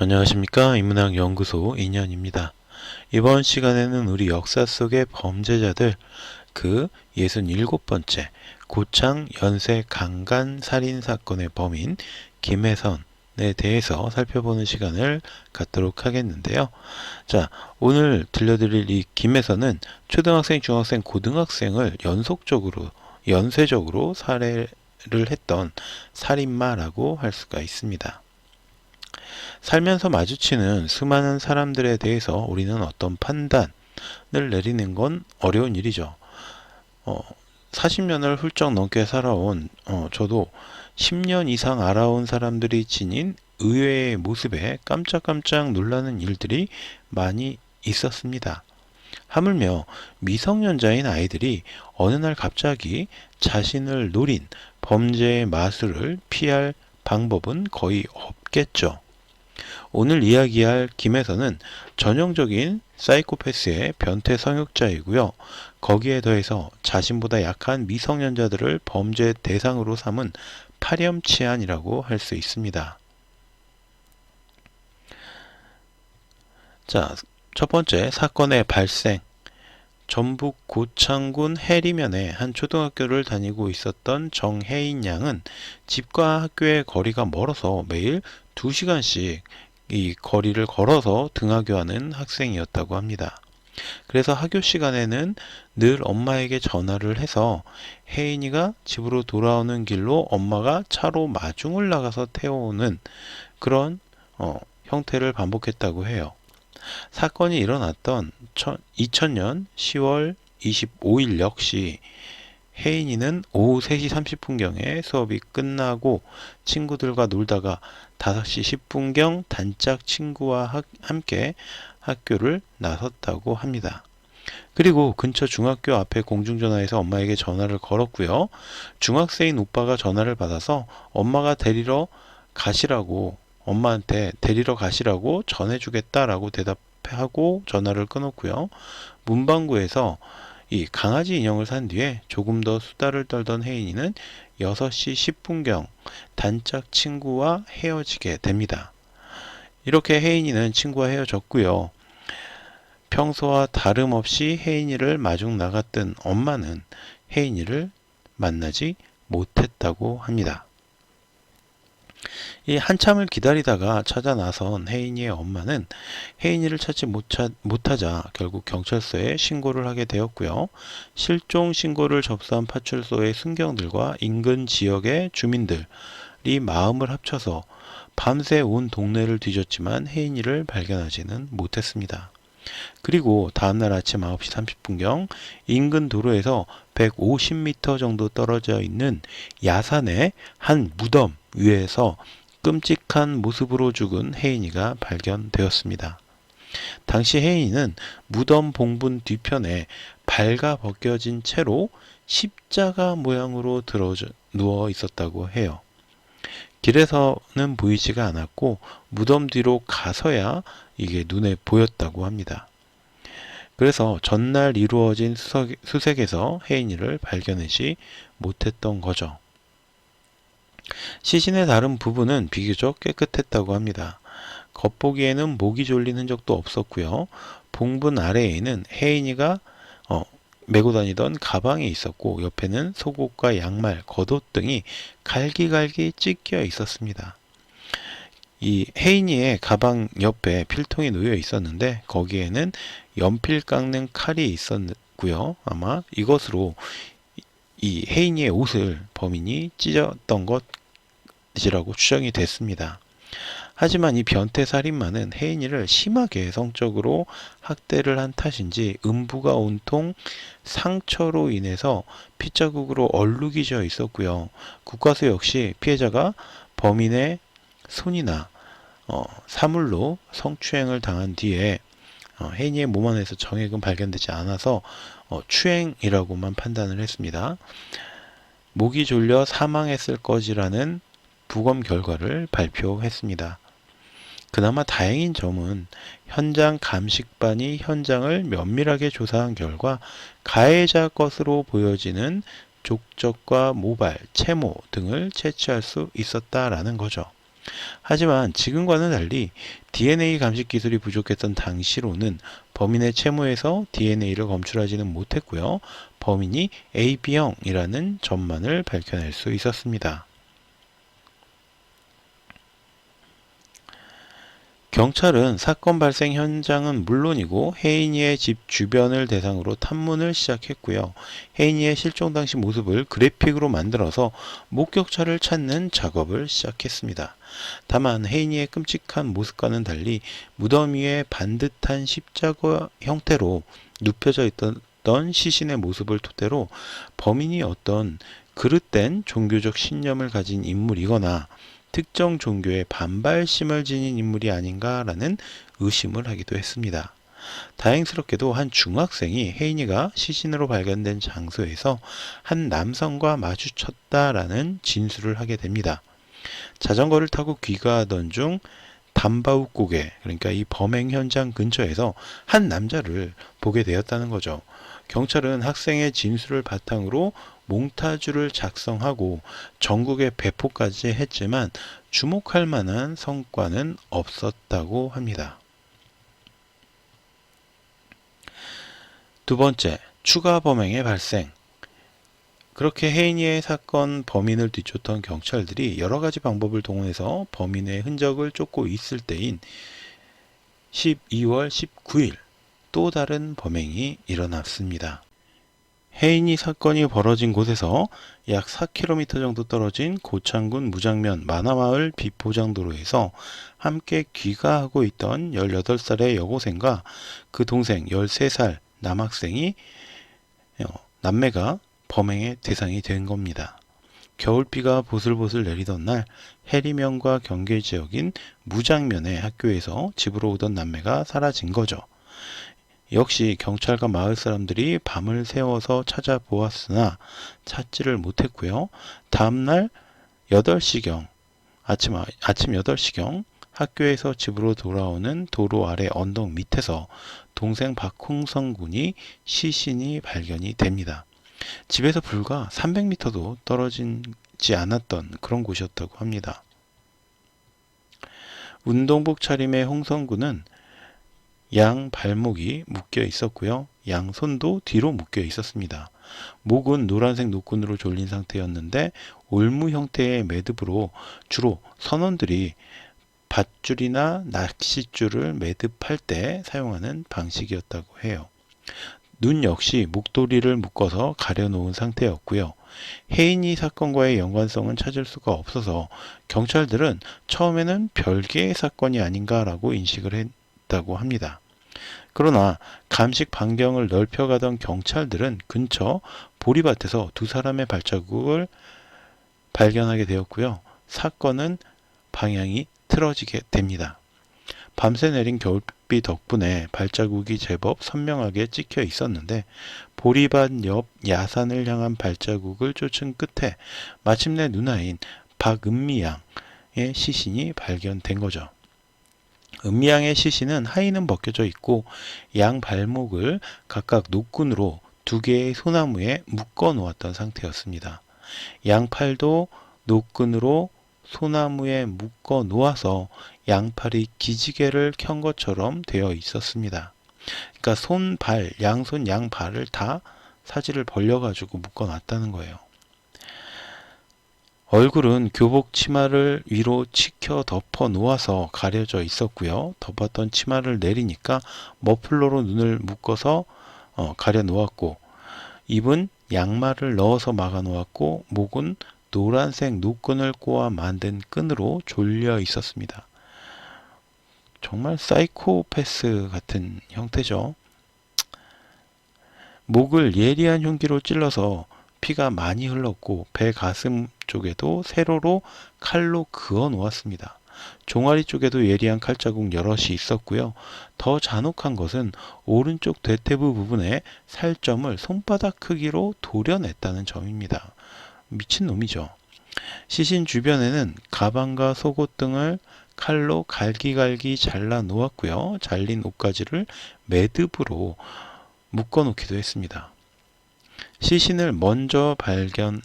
안녕하십니까 인문학 연구소 인연입니다. 이번 시간에는 우리 역사 속의 범죄자들 그 67번째 고창 연쇄 강간 살인 사건의 범인 김혜선에 대해서 살펴보는 시간을 갖도록 하겠는데요. 자, 오늘 들려드릴 이 김혜선은 초등학생, 중학생, 고등학생을 연속적으로 연쇄적으로 살해를 했던 살인마라고 할 수가 있습니다. 살면서 마주치는 수많은 사람들에 대해서 우리는 어떤 판단을 내리는 건 어려운 일이죠. 어, 40년을 훌쩍 넘게 살아온 어, 저도 10년 이상 알아온 사람들이 지닌 의외의 모습에 깜짝깜짝 놀라는 일들이 많이 있었습니다. 하물며 미성년자인 아이들이 어느 날 갑자기 자신을 노린 범죄의 마술을 피할 방법은 거의 없겠죠. 오늘 이야기할 김혜선은 전형적인 사이코패스의 변태 성욕자이고요. 거기에 더해서 자신보다 약한 미성년자들을 범죄 대상으로 삼은 파렴치한이라고 할 수 있습니다. 자, 첫 번째 사건의 발생. 전북 고창군 해리면의 한 초등학교를 다니고 있었던 정혜인 양은 집과 학교의 거리가 멀어서 매일 2시간씩 이 거리를 걸어서 등하교하는 학생이었다고 합니다. 그래서 학교 시간에는 늘 엄마에게 전화를 해서 혜인이가 집으로 돌아오는 길로 엄마가 차로 마중을 나가서 태워오는 그런 어, 형태를 반복했다고 해요. 사건이 일어났던 2000년 10월 25일 역시 혜인이는 오후 3시 30분경에 수업이 끝나고 친구들과 놀다가 5시 10분경 단짝 친구와 함께 학교를 나섰다고 합니다. 그리고 근처 중학교 앞에 공중전화에서 엄마에게 전화를 걸었고요. 중학생인 오빠가 전화를 받아서 엄마가 데리러 가시라고 엄마한테 데리러 가시라고 전해주겠다라고 대답 하고 전화를 끊었고요. 문방구에서 이 강아지 인형을 산 뒤에 조금 더 수다를 떨던 혜인이는 6시 10분경 단짝 친구와 헤어지게 됩니다. 이렇게 혜인이는 친구와 헤어졌고요. 평소와 다름없이 혜인이를 마중 나갔던 엄마는 혜인이를 만나지 못했다고 합니다. 이 한참을 기다리다가 찾아 나선 혜인이의 엄마는 혜인이를 찾지 못하, 못하자 결국 경찰서에 신고를 하게 되었고요. 실종 신고를 접수한 파출소의 순경들과 인근 지역의 주민들이 마음을 합쳐서 밤새 온 동네를 뒤졌지만 혜인이를 발견하지는 못했습니다. 그리고 다음날 아침 9시 30분경 인근 도로에서 150m 정도 떨어져 있는 야산의 한 무덤 위에서 끔찍한 모습으로 죽은 혜인이가 발견되었습니다. 당시 혜인이는 무덤 봉분 뒤편에 발가 벗겨진 채로 십자가 모양으로 들어 누워 있었다고 해요. 길에서는 보이지가 않았고 무덤 뒤로 가서야 이게 눈에 보였다고 합니다. 그래서 전날 이루어진 수색, 수색에서 혜인이를 발견하지 못했던 거죠. 시신의 다른 부분은 비교적 깨끗했다고 합니다. 겉보기에는 목이 졸린 흔적도 없었고요. 봉분 아래에는 혜인이가 어, 메고 다니던 가방이 있었고 옆에는 속옷과 양말, 겉옷 등이 갈기갈기 찢겨 있었습니다. 이 혜인이의 가방 옆에 필통이 놓여 있었는데 거기에는 연필 깎는 칼이 있었고요. 아마 이것으로 이 혜인이의 옷을 범인이 찢었던 것이라고 추정이 됐습니다. 하지만 이 변태 살인마는 혜인이를 심하게 성적으로 학대를 한 탓인지 음부가 온통 상처로 인해서 핏자국으로 얼룩이져 있었고요. 국가수 역시 피해자가 범인의 손이나 어, 사물로 성추행을 당한 뒤에 어, 혜인이의 몸 안에서 정액은 발견되지 않아서 어, 추행이라고만 판단을 했습니다. 목이 졸려 사망했을 것이라는 부검 결과를 발표했습니다. 그나마 다행인 점은 현장 감식반이 현장을 면밀하게 조사한 결과 가해자 것으로 보여지는 족적과 모발, 채모 등을 채취할 수 있었다라는 거죠. 하지만 지금과는 달리 DNA 감식 기술이 부족했던 당시로는 범인의 채무에서 DNA를 검출하지는 못했고요. 범인이 AB형이라는 점만을 밝혀낼 수 있었습니다. 경찰은 사건 발생 현장은 물론이고 혜인이의 집 주변을 대상으로 탐문을 시작했고요. 혜인이의 실종 당시 모습을 그래픽으로 만들어서 목격자를 찾는 작업을 시작했습니다. 다만 혜인이의 끔찍한 모습과는 달리 무덤 위에 반듯한 십자가 형태로 눕혀져 있던 시신의 모습을 토대로 범인이 어떤 그릇된 종교적 신념을 가진 인물이거나 특정 종교에 반발심을 지닌 인물이 아닌가라는 의심을 하기도 했습니다. 다행스럽게도 한 중학생이 혜인이가 시신으로 발견된 장소에서 한 남성과 마주쳤다라는 진술을 하게 됩니다. 자전거를 타고 귀가하던 중 담바욱 고개 그러니까 이 범행 현장 근처에서 한 남자를 보게 되었다는 거죠. 경찰은 학생의 진술을 바탕으로 몽타주를 작성하고 전국에 배포까지 했지만 주목할 만한 성과는 없었다고 합니다. 두 번째, 추가 범행의 발생. 그렇게 헤이니의 사건 범인을 뒤쫓던 경찰들이 여러 가지 방법을 동원해서 범인의 흔적을 쫓고 있을 때인 12월 19일 또 다른 범행이 일어났습니다. 해인이 사건이 벌어진 곳에서 약 4km 정도 떨어진 고창군 무장면 만화마을 비포장도로에서 함께 귀가하고 있던 18살의 여고생과 그 동생 13살 남학생이 어, 남매가 범행의 대상이 된 겁니다. 겨울비가 보슬보슬 내리던 날 해리면과 경계 지역인 무장면의 학교에서 집으로 오던 남매가 사라진 거죠. 역시 경찰과 마을 사람들이 밤을 새워서 찾아보았으나 찾지를 못했고요. 다음날 8시경, 아침, 아침 8시경 학교에서 집으로 돌아오는 도로 아래 언덕 밑에서 동생 박홍성 군이 시신이 발견이 됩니다. 집에서 불과 300m도 떨어지지 않았던 그런 곳이었다고 합니다. 운동복 차림의 홍성군은 양 발목이 묶여 있었고요. 양 손도 뒤로 묶여 있었습니다. 목은 노란색 노끈으로 졸린 상태였는데 올무 형태의 매듭으로 주로 선원들이 밧줄이나 낚싯줄을 매듭할 때 사용하는 방식이었다고 해요. 눈 역시 목도리를 묶어서 가려놓은 상태였고요. 혜인이 사건과의 연관성은 찾을 수가 없어서 경찰들은 처음에는 별개의 사건이 아닌가라고 인식을 했 다고 합니다. 그러나 감식 반경을 넓혀가던 경찰들은 근처 보리밭에서 두 사람의 발자국을 발견하게 되었고요. 사건은 방향이 틀어지게 됩니다. 밤새 내린 겨울비 덕분에 발자국이 제법 선명하게 찍혀 있었는데 보리밭 옆 야산을 향한 발자국을 쫓은 끝에 마침내 누나인 박은미 양의 시신이 발견된 거죠. 은미양의 시신은 하의는 벗겨져 있고 양 발목을 각각 노끈으로 두 개의 소나무에 묶어 놓았던 상태였습니다. 양팔도 노끈으로 소나무에 묶어 놓아서 양팔이 기지개를 켠 것처럼 되어 있었습니다. 그러니까 손, 발, 양손, 양발을 다 사지를 벌려가지고 묶어 놨다는 거예요. 얼굴은 교복 치마를 위로 치켜 덮어 놓아서 가려져 있었고요. 덮었던 치마를 내리니까 머플러로 눈을 묶어서 어, 가려 놓았고 입은 양말을 넣어서 막아 놓았고 목은 노란색 노끈을 꼬아 만든 끈으로 졸려 있었습니다. 정말 사이코패스 같은 형태죠. 목을 예리한 흉기로 찔러서 피가 많이 흘렀고 배 가슴 쪽에도 세로로 칼로 그어 놓았습니다. 종아리 쪽에도 예리한 칼자국 여럿이 있었고요. 더 잔혹한 것은 오른쪽 대퇴부 부분에 살점을 손바닥 크기로 도려냈다는 점입니다. 미친 놈이죠. 시신 주변에는 가방과 속옷 등을 칼로 갈기갈기 잘라 놓았고요. 잘린 옷가지를 매듭으로 묶어 놓기도 했습니다. 시신을 먼저 발견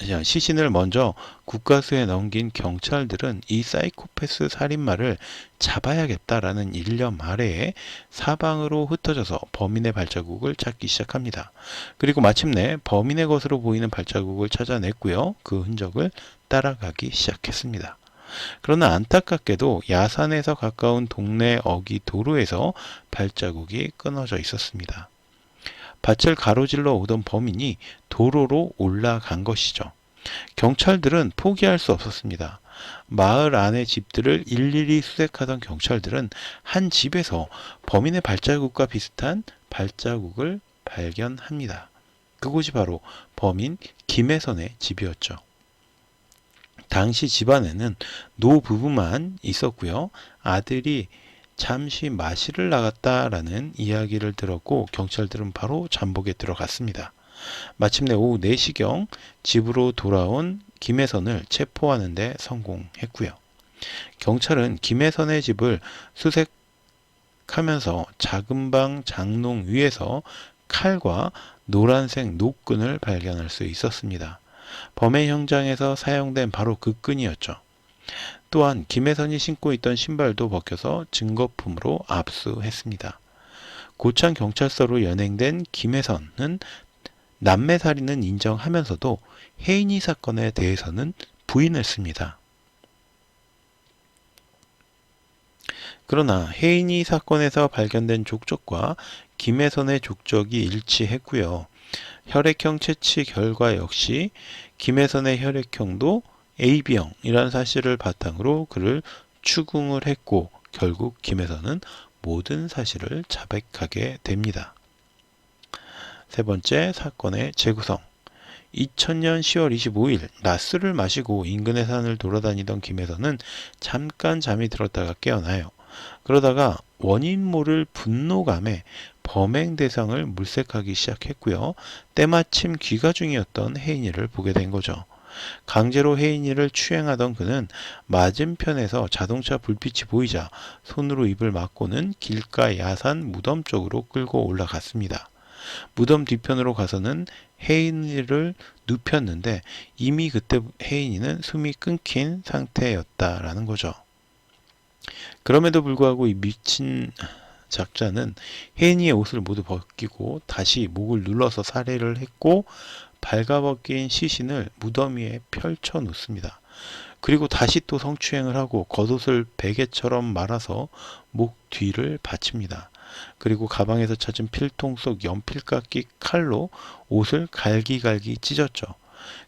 시신을 먼저 국가수에 넘긴 경찰들은 이 사이코패스 살인마를 잡아야겠다라는 일념 아래에 사방으로 흩어져서 범인의 발자국을 찾기 시작합니다. 그리고 마침내 범인의 것으로 보이는 발자국을 찾아냈고요. 그 흔적을 따라가기 시작했습니다. 그러나 안타깝게도 야산에서 가까운 동네 어기 도로에서 발자국이 끊어져 있었습니다. 밭을 가로질러 오던 범인이 도로로 올라간 것이죠. 경찰들은 포기할 수 없었습니다. 마을 안의 집들을 일일이 수색하던 경찰들은 한 집에서 범인의 발자국과 비슷한 발자국을 발견합니다. 그곳이 바로 범인 김혜선의 집이었죠. 당시 집안에는 노부부만 있었고요. 아들이 잠시 마실을 나갔다라는 이야기를 들었고 경찰들은 바로 잠복에 들어갔습니다. 마침내 오후 4시경 집으로 돌아온 김혜선을 체포하는 데 성공했고요. 경찰은 김혜선의 집을 수색하면서 작은 방 장롱 위에서 칼과 노란색 노끈을 발견할 수 있었습니다. 범행 현장에서 사용된 바로 그 끈이었죠. 또한 김혜선이 신고 있던 신발도 벗겨서 증거품으로 압수했습니다. 고창 경찰서로 연행된 김혜선은 남매살인은 인정하면서도 혜인이 사건에 대해서는 부인했습니다. 그러나 혜인이 사건에서 발견된 족적과 김혜선의 족적이 일치했고요. 혈액형 채취 결과 역시 김혜선의 혈액형도 AB형이라는 사실을 바탕으로 그를 추궁을 했고 결국 김혜선은 모든 사실을 자백하게 됩니다. 세 번째 사건의 재구성 2000년 10월 25일 낮술을 마시고 인근의 산을 돌아다니던 김혜선은 잠깐 잠이 들었다가 깨어나요. 그러다가 원인 모를 분노감에 범행 대상을 물색하기 시작했고요. 때마침 귀가 중이었던 혜인이를 보게 된 거죠. 강제로 혜인이를 추행하던 그는 맞은편에서 자동차 불빛이 보이자 손으로 입을 막고는 길가 야산 무덤 쪽으로 끌고 올라갔습니다. 무덤 뒤편으로 가서는 혜인이를 눕혔는데 이미 그때 혜인이는 숨이 끊긴 상태였다라는 거죠. 그럼에도 불구하고 이 미친 작자는 혜인이의 옷을 모두 벗기고 다시 목을 눌러서 살해를 했고 발가벗긴 시신을 무덤 위에 펼쳐 놓습니다. 그리고 다시 또 성추행을 하고 겉옷을 베개처럼 말아서 목 뒤를 받칩니다. 그리고 가방에서 찾은 필통 속 연필깎이 칼로 옷을 갈기갈기 찢었죠.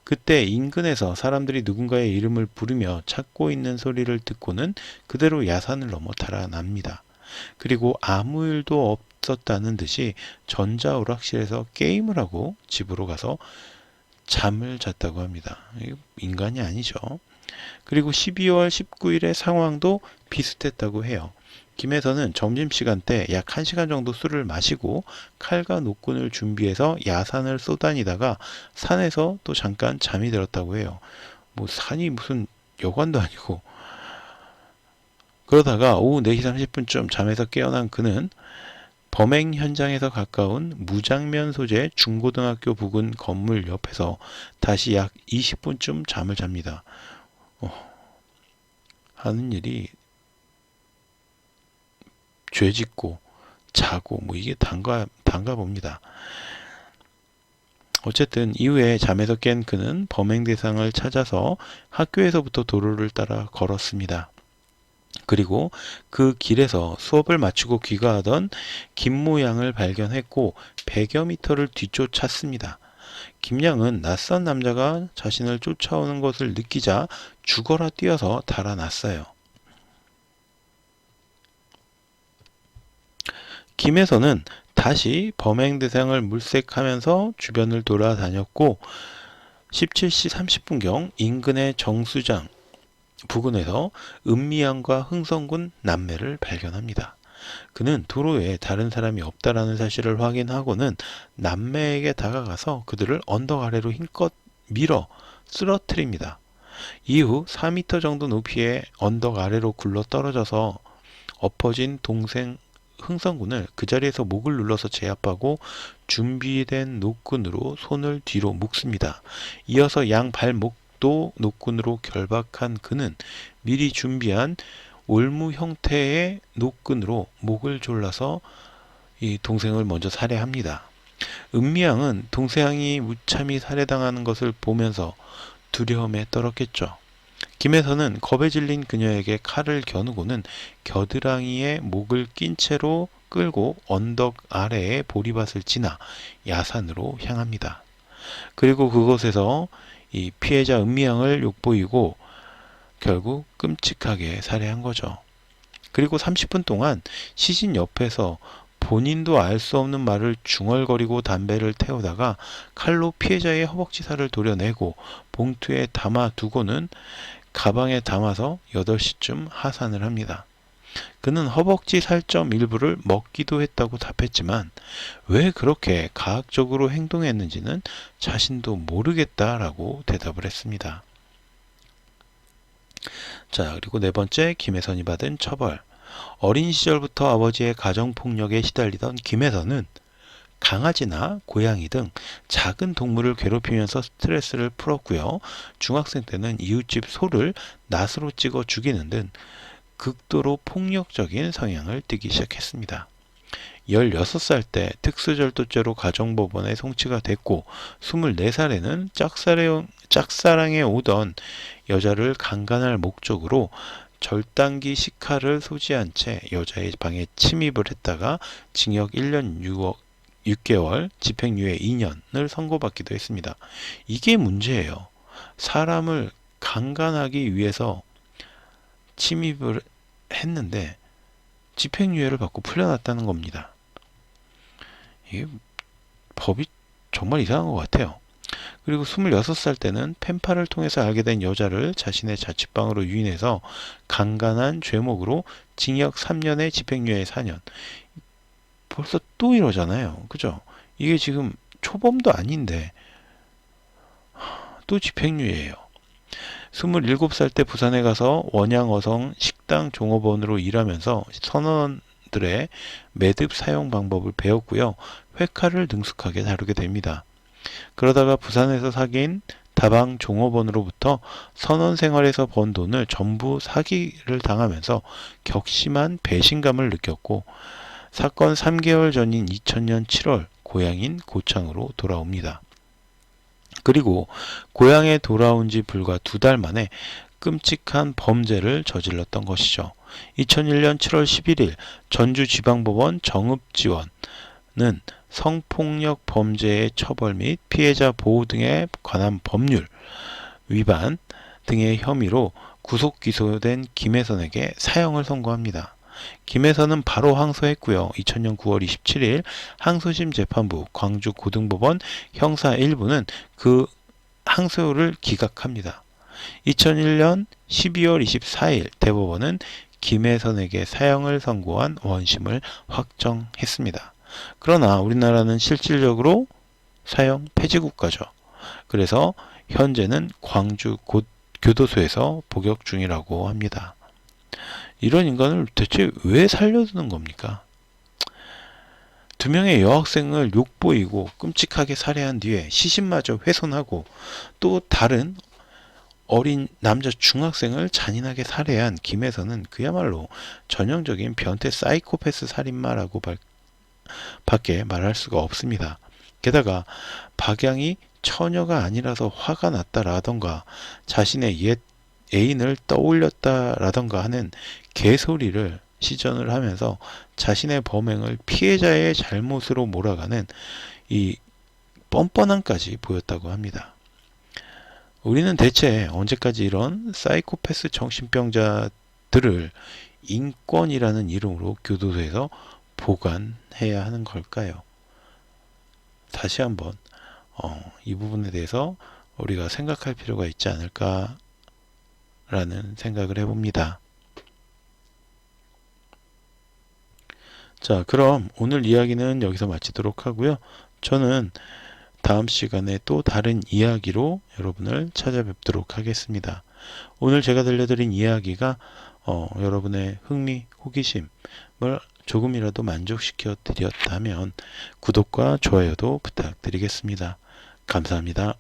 그때 인근에서 사람들이 누군가의 이름을 부르며 찾고 있는 소리를 듣고는 그대로 야산을 넘어 달아납니다. 그리고 아무 일도 없 었다는 듯이 전자오락실에서 게임을 하고 집으로 가서 잠을 잤다고 합니다. 인간이 아니죠. 그리고 12월 19일의 상황도 비슷했다고 해요. 김혜선은 점심시간 때 약 1시간 정도 술을 마시고 칼과 노끈을 준비해서 야산을 쏘다니다가 산에서 또 잠깐 잠이 들었다고 해요. 뭐 산이 무슨 여관도 아니고 그러다가 오후 4시 30분쯤 잠에서 깨어난 그는 범행 현장에서 가까운 무장면 소재 중고등학교 부근 건물 옆에서 다시 약 20분쯤 잠을 잡니다. 어, 하는 일이 죄 짓고 자고 뭐 이게 단가 단가 봅니다. 어쨌든 이후에 잠에서 깬 그는 범행 대상을 찾아서 학교에서부터 도로를 따라 걸었습니다. 그리고 그 길에서 수업을 마치고 귀가하던 김모양을 발견했고 100여 미터를 뒤쫓았습니다. 김양은 낯선 남자가 자신을 쫓아오는 것을 느끼자 죽어라 뛰어서 달아났어요. 김에서는 다시 범행 대상을 물색하면서 주변을 돌아다녔고 17시 30분경 인근의 정수장 부근에서 은미양과 흥성군 남매를 발견합니다. 그는 도로에 다른 사람이 없다라는 사실을 확인하고는 남매에게 다가가서 그들을 언덕 아래로 힘껏 밀어 쓰러뜨립니다. 이후 4미터 정도 높이의 언덕 아래로 굴러 떨어져서 엎어진 동생 흥선군을 그 자리에서 목을 눌러서 제압하고 준비된 노끈으로 손을 뒤로 묶습니다. 이어서 양 발목 도 노끈으로 결박한 그는 미리 준비한 올무 형태의 노끈으로 목을 졸라서 이 동생을 먼저 살해합니다. 은미양은 동생이 무참히 살해당하는 것을 보면서 두려움에 떨었겠죠. 김혜선은 겁에 질린 그녀에게 칼을 겨누고는 겨드랑이에 목을 낀 채로 끌고 언덕 아래의 보리밭을 지나 야산으로 향합니다. 그리고 그곳에서 이 피해자 은미양을 욕보이고 결국 끔찍하게 살해한 거죠. 그리고 30분 동안 시신 옆에서 본인도 알 수 없는 말을 중얼거리고 담배를 태우다가 칼로 피해자의 허벅지 살을 도려내고 봉투에 담아 두고는 가방에 담아서 8시쯤 하산을 합니다. 그는 허벅지 살점 일부를 먹기도 했다고 답했지만 왜 그렇게 가학적으로 행동했는지는 자신도 모르겠다라고 대답을 했습니다. 자, 그리고 네 번째 김혜선이 받은 처벌. 어린 시절부터 아버지의 가정폭력에 시달리던 김혜선은 강아지나 고양이 등 작은 동물을 괴롭히면서 스트레스를 풀었고요. 중학생 때는 이웃집 소를 낫으로 찍어 죽이는 등 극도로 폭력적인 성향을 띠기 시작했습니다. 16살 때 특수절도죄로 가정법원에 송치가 됐고 24살에는 짝사랑, 짝사랑에 오던 여자를 강간할 목적으로 절단기 식칼을 소지한 채 여자의 방에 침입을 했다가 징역 1년 6억 6개월, 집행유예 2년을 선고받기도 했습니다. 이게 문제예요. 사람을 강간하기 위해서 침입을 했는데 집행유예를 받고 풀려났다는 겁니다. 이게 법이 정말 이상한 것 같아요. 그리고 26살 때는 펜팔을 통해서 알게 된 여자를 자신의 자취방으로 유인해서 강간한 죄목으로 징역 3년에 집행유예 4년. 벌써 또 이러잖아요. 그죠? 이게 지금 초범도 아닌데 또 집행유예예요. 27살 때 부산에 가서 원양어성 식당 종업원으로 일하면서 선원들의 매듭 사용 방법을 배웠고요. 회칼을 능숙하게 다루게 됩니다. 그러다가 부산에서 사귄 다방 종업원으로부터 선원 생활에서 번 돈을 전부 사기를 당하면서 격심한 배신감을 느꼈고 사건 3개월 전인 2000년 7월 고향인 고창으로 돌아옵니다. 그리고 고향에 돌아온 지 불과 두 달 만에 끔찍한 범죄를 저질렀던 것이죠. 2001년 7월 11일 전주지방법원 정읍지원은 성폭력 범죄의 처벌 및 피해자 보호 등에 관한 법률 위반 등의 혐의로 구속 기소된 김혜선에게 사형을 선고합니다. 김혜선은 바로 항소했고요. 2000년 9월 27일 항소심 재판부 광주 고등법원 형사 1부는 그 항소를 기각합니다. 2001년 12월 24일 대법원은 김혜선에게 사형을 선고한 원심을 확정했습니다. 그러나 우리나라는 실질적으로 사형 폐지 국가죠. 그래서 현재는 광주 곧 교도소에서 복역 중이라고 합니다. 이런 인간을 대체 왜 살려두는 겁니까? 두 명의 여학생을 욕보이고 끔찍하게 살해한 뒤에 시신마저 훼손하고 또 다른 어린 남자 중학생을 잔인하게 살해한 김혜선은 그야말로 전형적인 변태 사이코패스 살인마라고 발, 밖에 말할 수가 없습니다. 게다가 박양이 처녀가 아니라서 화가 났다라던가 자신의 옛 애인을 떠올렸다라던가 하는 개소리를 시전을 하면서 자신의 범행을 피해자의 잘못으로 몰아가는 이 뻔뻔함까지 보였다고 합니다. 우리는 대체 언제까지 이런 사이코패스 정신병자들을 인권이라는 이름으로 교도소에서 보관해야 하는 걸까요? 다시 한번 어, 이 부분에 대해서 우리가 생각할 필요가 있지 않을까 라는 생각을 해봅니다. 자, 그럼 오늘 이야기는 여기서 마치도록 하고요. 저는 다음 시간에 또 다른 이야기로 여러분을 찾아뵙도록 하겠습니다. 오늘 제가 들려드린 이야기가 어, 여러분의 흥미, 호기심을 조금이라도 만족시켜 드렸다면 구독과 좋아요도 부탁드리겠습니다. 감사합니다.